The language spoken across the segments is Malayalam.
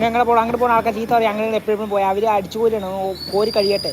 ഞങ്ങളെ പോകണം അങ്ങോട്ട് പോകുന്ന ആൾക്കാർ ചീത്ത പറയും. അങ്ങനെ എപ്പോഴും പോയി. അവർ അടിച്ചു പോലെയാണ് കോരി കഴിയട്ടെ.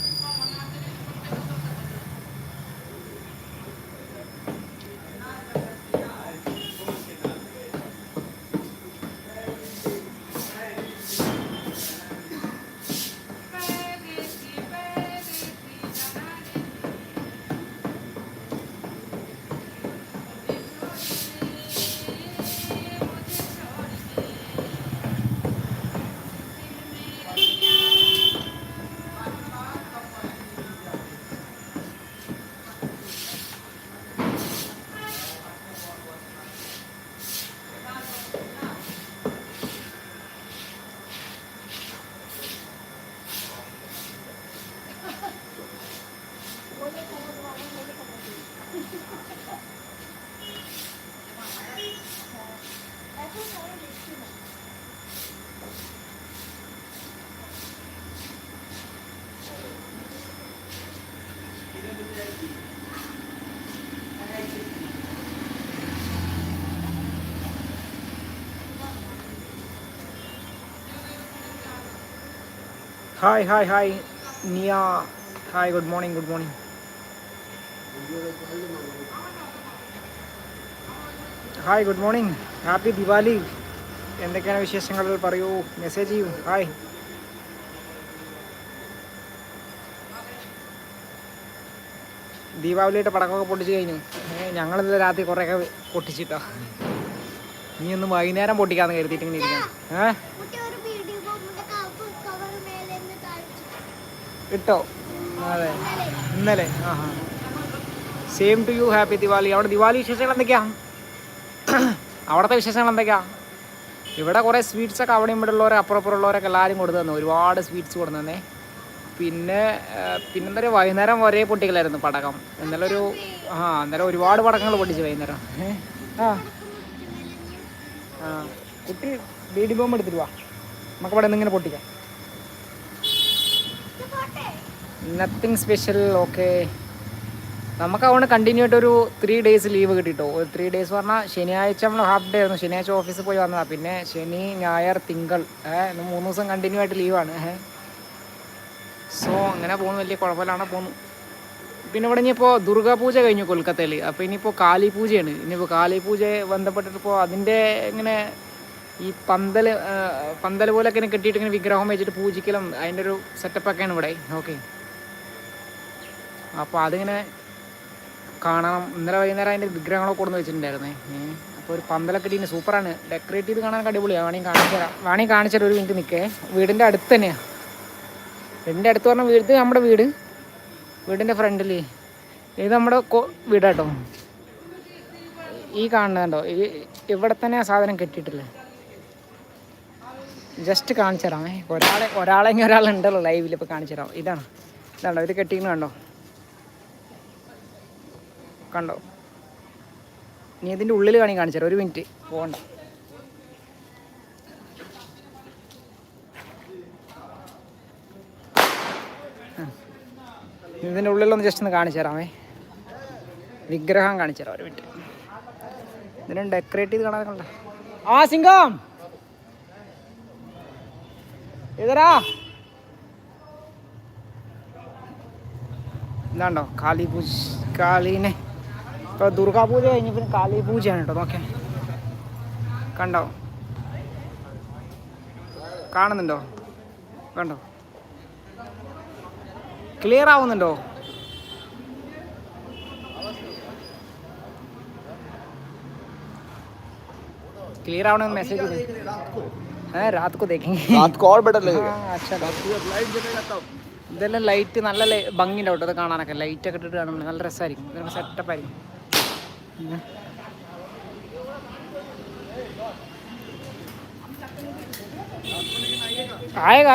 hi hi hi Niya hi good morning good morning hi good morning happy Diwali എന്തൊക്കെയാണ് വിശേഷങ്ങൾ പറയൂ മെസ്സേജ് ചെയ്യൂ ഹായ് ദീപാവലിയുടെ പടക്കമൊക്കെ പൊട്ടിച്ച് കഴിഞ്ഞു. ഞങ്ങൾ ഇന്നലെ രാത്രി കുറേയൊക്കെ പൊട്ടിച്ചിട്ടോ. നീ ഒന്ന് വൈകുന്നേരം പൊട്ടിക്കാന്ന് കരുതിയിട്ട് ഇങ്ങനെ ഇരിക്കാം ഇട്ടോ? അതെ. ഇന്നലെ. ആ ഹാ same to you happy Diwali അവിടെ ദിവാലി വിശേഷങ്ങൾ എന്തൊക്കെയാ? അവിടുത്തെ വിശേഷങ്ങൾ എന്തൊക്കെയാ? ഇവിടെ കുറേ സ്വീറ്റ്സ് ഒക്കെ അവിടെ ഇവിടെ ഉള്ളവരെ അപ്പുറപ്പുറമുള്ളവരൊക്കെ എല്ലാവരും കൊടുത്തു തന്നു. ഒരുപാട് സ്വീറ്റ്സ് കൊടുത്തു തന്നേ. പിന്നെ പിന്നെ പിന്നെന്താ പറയുക വൈകുന്നേരം ഒരേ പൊട്ടിക്കലായിരുന്നു പടക്കം. ഇന്നലെ ഒരു ആ ഇന്നലെ ഒരുപാട് പടക്കങ്ങൾ പൊട്ടിച്ചു വൈകുന്നേരം? ആ. ആ കുട്ടി ബീഡി ബോംബ് എടുത്തിട്ട് വാ. നമുക്ക് ഇവിടെ ഇങ്ങനെ പൊട്ടിക്കാം. നത്തിങ് സ്പെഷ്യൽ ഓക്കെ നമുക്ക് അതുകൊണ്ട് കണ്ടിന്യൂ ആയിട്ട് ഒരു ത്രീ ഡേയ്സ് ലീവ് കിട്ടിട്ടോ. ഒരു ത്രീ ഡേയ്സ് പറഞ്ഞാൽ ശനിയാഴ്ച നമ്മൾ ഹാഫ് ഡേ ആയിരുന്നു. ശനിയാഴ്ച ഓഫീസിൽ പോയി വന്നതാണ് പിന്നെ ശനി ഞായർ തിങ്കൾ. മൂന്ന് ദിവസം കണ്ടിന്യൂ ആയിട്ട് ലീവാണ് ഏഹ് സോ അങ്ങനെ പോകുന്നു വലിയ കുഴപ്പമില്ലാണ്ട് പോകുന്നു പിന്നെ ഇവിടെ ഇനിയിപ്പോൾ ദുർഗാപൂജ കഴിഞ്ഞു കൊൽക്കത്തയിൽ അപ്പോൾ ഇനിയിപ്പോൾ കാളി പൂജയാണ് ഇനിയിപ്പോൾ കാളി പൂജയെ ബന്ധപ്പെട്ടിട്ടിപ്പോൾ അതിന്റെ ഇങ്ങനെ ഈ പന്തൽ പന്തൽ പോലെയൊക്കെ ഇങ്ങനെ കെട്ടിയിട്ട് ഇങ്ങനെ വിഗ്രഹം വെച്ചിട്ട് പൂജിക്കലും അതിന്റെ ഒരു സെറ്റപ്പൊക്കെയാണ് ഇവിടെ. ഓക്കെ അപ്പോൾ അതിങ്ങനെ കാണണം. ഇന്നലെ വൈകുന്നേരം അതിന്റെ വിഗ്രഹങ്ങളൊക്കെ കൊടുന്ന് വെച്ചിട്ടുണ്ടായിരുന്നേ. അപ്പോൾ ഒരു പന്തലൊക്കെ ഇട്ടിന് സൂപ്പറാണ് ഡെക്കറേറ്റ് ചെയ്ത് കാണാൻ അടിപൊളിയാണ് വേണമെങ്കിൽ കാണിച്ചു തരാം. വേണമെങ്കിൽ കാണിച്ചു തരാം. ഒരു മിനിറ്റ് നിൽക്കേ വീടിന്റെ അടുത്ത് തന്നെയാണ് വീടിന്റെ അടുത്ത് പറഞ്ഞ വീട് നമ്മുടെ വീട്. വീടിന്റെ ഫ്രണ്ടിൽ. ഇത് നമ്മുടെ വീടാട്ടോ. ഈ കാണുന്നുണ്ടോ ഈ ഇവിടെ തന്നെ ആ സാധനം കെട്ടിയിട്ടില്ലേ? ജസ്റ്റ് കാണിച്ചു തരാമേ ഒരാളെ ഒരാളെങ്കിൽ ഒരാളുണ്ടല്ലോ ലൈവിൽ ഇപ്പോൾ കാണിച്ചു തരാം. ഇതാണ്. ഇതാണ്ടോ ഇത് കെട്ടിന്ന് കണ്ടോ? കണ്ടോ? നീ ഇതിന്റെ ഉള്ളിൽ കാണി കാണിച്ചു തരാം. ഒരു മിനിറ്റ്. പോകണ്ട. ഇതിന്റെ ഉള്ളിലൊന്ന് ജസ്റ്റ് ഒന്ന് കാണിച്ചു തരാമേ വിഗ്രഹം കാണിച്ചു തരാം ഒരു മിനിറ്റ് ഇതിനെ ഡെക്കറേറ്റ് ചെയ്ത് കാണാൻ ആ സിംഗം! ഇതരാ! ഇതാണ്ടോ കാളി പൂജ കാളീനെ. ഇപ്പോൾ ദുർഗാ പൂജ കഴിഞ്ഞ് പിന്നെ കാളി പൂജയാണ് കേട്ടോ നോക്കേ. കണ്ടോ? കാണുന്നുണ്ടോ? കണ്ടോ? ക്ലിയർ ആവുന്നുണ്ടോ क्लियर आवने में मैसेज है रात को देखेंगे रात को और बेटर लगेगा हाँ, अच्छा लाइट जलेगा तब ഇതെല്ലാം ലൈറ്റ് നല്ല ലൈ- ഭംഗിയുണ്ടാവും കേട്ടോ ഇത് കാണാനൊക്കെ ലൈറ്റ് ഒക്കെ ഇട്ടിട്ട് കാണുമ്പോൾ നല്ല രസമായിരിക്കും ഇതൊക്കെ സെറ്റപ്പ് ആയിരിക്കും ഉം. आएगा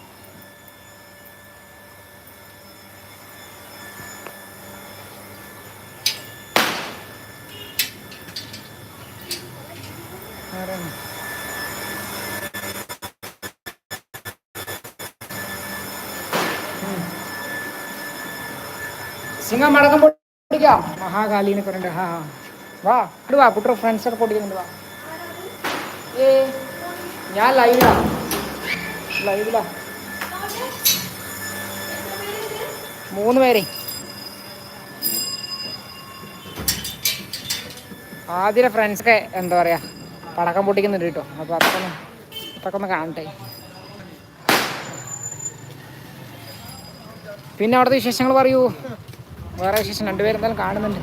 സിംഗം മടക്കം പൊട്ടിക്കാം. മഹാകാലിനെ പറഞ്ഞിട്ട് ഹാ ഹാ. വാ ഇങ്ങട് വാ കുട്ടർ ഫ്രണ്ട്സ് ഒക്കെ പൊട്ടിക്കുന്നുണ്ട് വാ. ഏ ഞാൻ ലൈവിലാ ലൈവിലാ മൂന്ന് പേരെ. ആദ്യ ഫ്രണ്ട്സൊക്കെ എന്താ പറയാ പടക്കം പൊട്ടിക്കുന്നുണ്ട് കേട്ടോ. അപ്പോൾ അതൊക്കെ ഒന്ന് അതൊക്കെ ഒന്ന് കാണട്ടെ. പിന്നെ അവിടുത്തെ വിശേഷങ്ങൾ പറയൂ. വേറെ വിശേഷം രണ്ടുപേരെന്തായാലും കാണുന്നുണ്ട്.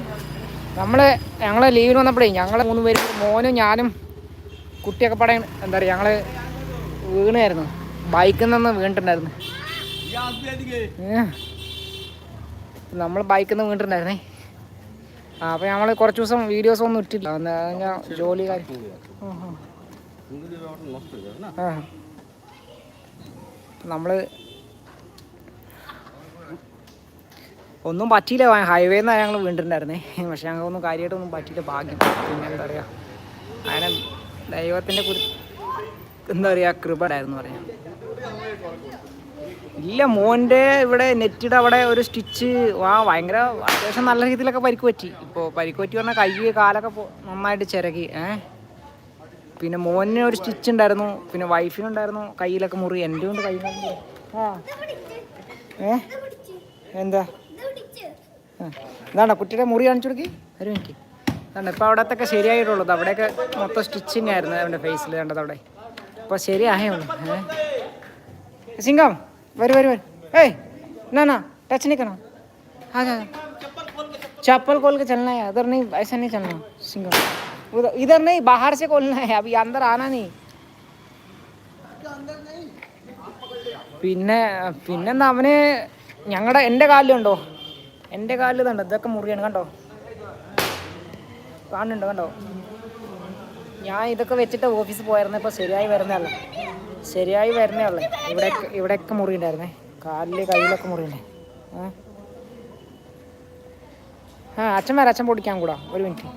നമ്മൾ ഞങ്ങൾ ലീവിന് വന്നപ്പോഴേ ഞങ്ങൾ മൂന്ന് പേര് മോനും ഞാനും കുട്ടിയൊക്കെ പട എന്താ പറയുക ഞങ്ങൾ വീണായിരുന്നു. ബൈക്കിൽ നിന്ന് വീണിട്ടുണ്ടായിരുന്നു. നമ്മൾ ബൈക്കിൽ നിന്ന് വീണിട്ടുണ്ടായിരുന്നേ. ആ അപ്പോൾ ഞങ്ങൾ കുറച്ച് ദിവസം വീഡിയോസ് ഒന്നും ഇട്ടില്ല ഞാൻ ജോലി കാര്യം. നമ്മൾ ഒന്നും പറ്റിയില്ല. ഹൈവേ നിന്നാണ് ഞങ്ങൾ വീണ്ടിട്ടുണ്ടായിരുന്നേ പക്ഷെ ഞങ്ങൾക്കൊന്നും കാര്യമായിട്ടൊന്നും പറ്റിയില്ല. ഭാഗ്യം. പിന്നെ എന്താ പറയുക അങ്ങനെ ദൈവത്തിന്റെ കുറി എന്താ പറയുക കൃപ ഉണ്ടായിരുന്നു പറയാം. ഇല്ല മോന്റെ ഇവിടെ നെറ്റിയുടെ അവിടെ ഒരു സ്റ്റിച്ച് ആ ഭയങ്കര അത്യാവശ്യം നല്ല രീതിയിലൊക്കെ പരിക്ക് പറ്റി. ഇപ്പോൾ പരിക്ക് പറ്റി പറഞ്ഞാൽ കൈ കാലൊക്കെ നന്നായിട്ട് ചിരകി. ഏ? പിന്നെ മോന് ഒരു സ്റ്റിച്ച് ഉണ്ടായിരുന്നു. പിന്നെ വൈഫിനുണ്ടായിരുന്നു കയ്യിലൊക്കെ മുറി. എന്റെ കൊണ്ട് കൈ. ആ. ഏ? എന്താ? ആ. ഇതാണോ കുട്ടിയുടെ മുറി കാണിച്ചു കൊടുക്കി ഒരു മിനിറ്റ് ഇതാണ് ഇപ്പോൾ അവിടത്തൊക്കെ ശരിയായിട്ടുള്ളൂ ഇത് അവിടെയൊക്കെ മൊത്തം സ്റ്റിച്ചിങ് ആയിരുന്നു അവൻ്റെ ഫേസിൽ കണ്ടത് അവിടെ അപ്പോൾ ശരിയായേ ഉള്ളൂ ഏ സിംഗം വരൂ വരൂ വരൂ ഏയ് ना ना टच नहीं करना हाँ हाँ चप्पल खोल के चलना है उधर नहीं ऐसा नहीं चलना सिंगम उधर इधर नहीं बाहर से खोलना है अभी अंदर आना नहीं പിന്നെ പിന്നെന്താ അവന് ഞങ്ങളുടെ എൻ്റെ കാലിലുണ്ടോ എന്റെ കാലിൽ ഇതുണ്ട് ഇതൊക്കെ മുറിയാണ് കണ്ടോ? കാണുന്നുണ്ടോ കണ്ടോ? ഞാൻ ഇതൊക്കെ വെച്ചിട്ട് ഓഫീസിൽ പോയായിരുന്നു ഇപ്പോൾ ശരിയായി വരുന്നതല്ല ശരിയായി വരുന്നതല്ല ഇവിടെ ഇവിടെയൊക്കെ മുറി ഉണ്ടായിരുന്നേ കാലിൽ കയ്യിലൊക്കെ മുറിയുണ്ടേ ആ ആ അച്ഛൻ വരാം അച്ഛൻ പൊടിക്കാൻ കൂടാ. ഒരു മിനിറ്റ്.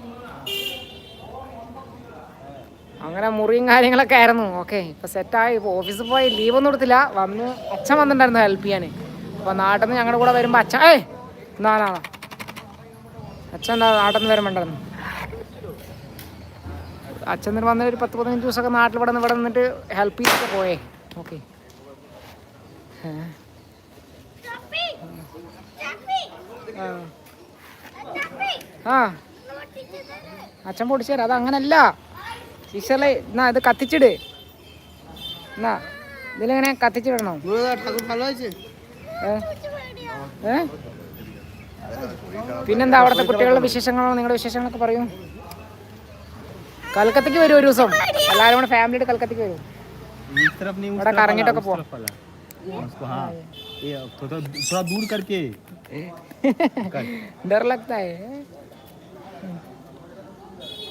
അങ്ങനെ മുറിയും കാര്യങ്ങളൊക്കെ ആയിരുന്നു. ഓക്കെ ഇപ്പൊ സെറ്റായി ഇപ്പോൾ ഓഫീസിൽ പോയി ലീവ് ഒന്നും കൊടുത്തില്ല വന്ന് അച്ഛൻ വന്നിട്ടുണ്ടായിരുന്നു ഹെൽപ്പ് ചെയ്യാൻ. അപ്പോൾ നാട്ടിൽ നിന്ന് ഞങ്ങളുടെ കൂടെ വരുമ്പോൾ അച്ഛൻ ഏയ്! നാലാണോ അച്ഛൻ നാട്ടിൽ നിന്ന് വരുമ്പോണ്ടെന്ന് അച്ഛൻ വന്ന ഒരു പത്ത് പതിനഞ്ച് ദിവസമൊക്കെ നാട്ടിൽ ഇവിടെ നിന്ന് ഇവിടെ നിന്നിട്ട് ഹെൽപ്പ് ചെയ്തിട്ട് പോയേ. ഓക്കെ. ആ. അച്ഛൻ പൊടിച്ചു തരാം. അത് അങ്ങനല്ല ടീച്ചറിലെ എന്നാ ഇത് കത്തിച്ചിട്. എന്നാ ഇതിലെങ്ങനെ കത്തിച്ചിടണോ? ഏ? ഏ? പിന്നെന്താ അവിടുത്തെ കുട്ടികളുടെ വിശേഷങ്ങളോ നിങ്ങളുടെ വിശേഷങ്ങളൊക്കെ പറയൂ കൽക്കത്തയ്ക്ക് വരും ഒരു ദിവസം എല്ലാവരും കൂടെ ഫാമിലിയുടെ കൽക്കത്തയ്ക്ക് വരും इस तरफ नहीं ഇവിടെ കറങ്ങിയിട്ടൊക്കെ പോവാം उसको हाँ ये थोड़ा थोड़ा दूर करके डर लगता है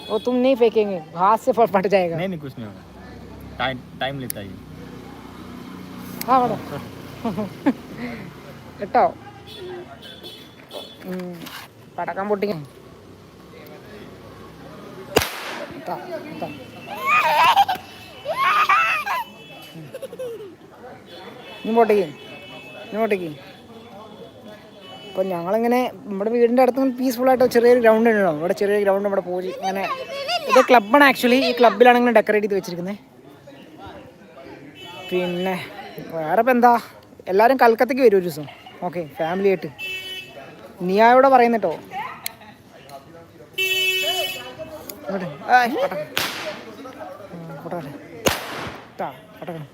वो तुम नहीं फेंकेंगे हाथ से फट फट जाएगा नहीं नहीं कुछ नहीं होगा टाइम टाइम लेता है ये हाँ मैडम കേട്ടോ ഉം. പടക്കം പൊട്ടിക്ക. ഇങ്ങോട്ടേക്ക് ഇങ്ങോട്ടേക്ക് അപ്പോൾ ഞങ്ങളിങ്ങനെ നമ്മുടെ വീടിന്റെ അടുത്ത് പീസ്ഫുൾ ആയിട്ട് ചെറിയൊരു ഗ്രൗണ്ട് ഉണ്ടോ ഇവിടെ ചെറിയൊരു ഗ്രൗണ്ട് ഇവിടെ പോയി ഇങ്ങനെ ഇത് ക്ലബ്ബാണ് ആക്ച്വലി ഈ ക്ലബ്ബിലാണ് ഇങ്ങനെ ഡെക്കറേറ്റ് ചെയ്ത് വെച്ചിരിക്കുന്നത് പിന്നെ വേറെ ഇപ്പം എന്താ? എല്ലാവരും കൽക്കത്തേക്ക് വരും ഒരു ദിവസം. ഓക്കെ ഫാമിലി ആയിട്ട്. നിയായോടെ പറയുന്നട്ടോ ഇങ്ങോട്ട്. ഏയ്, പടക്കം. ഉം, പടക്കം. ട്ടാ, പടക്കം.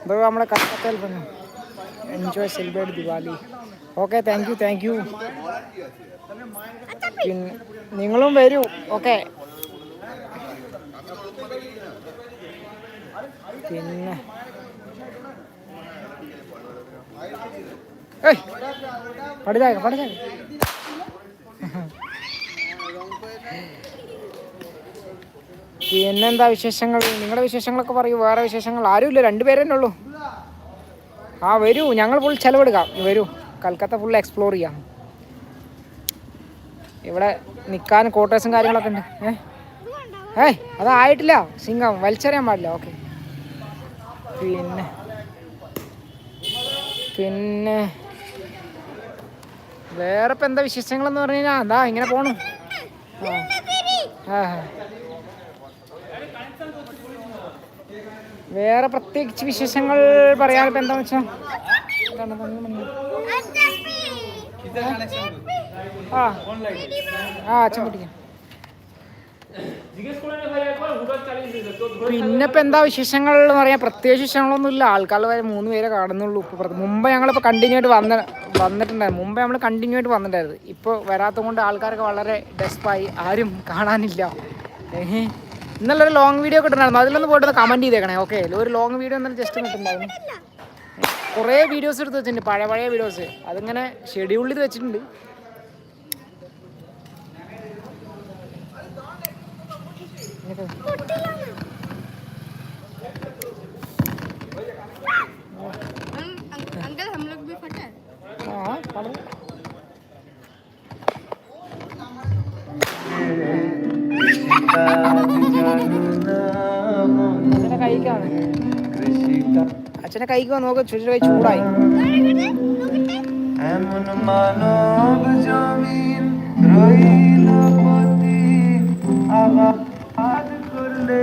ഇതോ നമ്മളെ കൽക്കത്തയിൽ പറഞ്ഞു enjoy celebrate Diwali okay thank you thank you പിന്നെ നിങ്ങളും വരൂ ഓക്കെ പിന്നെ ഏയ്. पड़ जाएगा പിന്നെന്താ വിശേഷങ്ങൾ? നിങ്ങളുടെ വിശേഷങ്ങളൊക്കെ പറയൂ. വേറെ വിശേഷങ്ങൾ ആരുമില്ല. രണ്ടുപേരെ തന്നെ ഉള്ളൂ. ആ വരൂ. ഞങ്ങൾ ഫുൾ ചെലവെടുക്കാം വരൂ. കൽക്കത്ത ഫുൾ എക്സ്പ്ലോർ ചെയ്യാം. ഇവിടെ നിൽക്കാൻ ക്വാർട്ടേഴ്സും കാര്യങ്ങളൊക്കെ ഉണ്ട്. ഏ? ഏയ് അതായിട്ടില്ല. സിംഗം. വലിച്ചെറിയാൻ പാടില്ല. ഓക്കെ പിന്നെ പിന്നെ വേറെ ഇപ്പം എന്താ വിശേഷങ്ങളെന്ന് പറഞ്ഞു കഴിഞ്ഞാൽ എന്താ ഇങ്ങനെ പോണു. വേറെ പ്രത്യേകിച്ച് വിശേഷങ്ങൾ പറയാൻ ഇപ്പം എന്താ വെച്ചാൽ ആ. ആ അച്ഛൻ കുട്ടിക്കാം പിന്നെ ഇപ്പം എന്താ വിശേഷങ്ങൾ എന്ന് പറയാൻ പ്രത്യേക വിശേഷങ്ങളൊന്നും ഇല്ല ആൾക്കാർ വരെ മൂന്ന് പേരെ കാണുന്നുള്ളൂ. ഇപ്പോൾ പുറത്ത് മുമ്പ് ഞങ്ങളിപ്പോൾ കണ്ടിന്യൂ ആയിട്ട് വന്ന വന്നിട്ടുണ്ടായിരുന്നു. മുമ്പ് നമ്മൾ കണ്ടിന്യൂ ആയിട്ട് വന്നിട്ടുണ്ടായിരുന്നു. ഇപ്പോൾ വരാത്തത് കൊണ്ട് ആൾക്കാരൊക്കെ വളരെ ഡെസ്പായി ആരും കാണാനില്ല. ഇന്നലെ ഒരു ലോങ് വീഡിയോ കിട്ടുന്നായിരുന്നു അതിലൊന്ന് പോയിട്ട് കമന്റ് ചെയ്തേക്കണേ. ഓക്കെ ഒരു ലോങ് വീഡിയോ എന്നാലും ജസ്റ്റ് കിട്ടുന്നുണ്ടായിരുന്നു കുറേ വീഡിയോസ് എടുത്ത് വെച്ചിട്ടുണ്ട്. പഴയ പഴയ വീഡിയോസ് അതിങ്ങനെ ഷെഡ്യൂൾ ചെയ്ത് വെച്ചിട്ടുണ്ട്. अंकल हम लोग भी फटे हाँ पढ़ो അച്ഛനെ കൈക്ക് നോക്ക് ചുരുട്ട് കൈ ചൂടായി. മാനോബ് ജമീൻ റോയിലോ പോത്തി ആവാ আবাদ করলে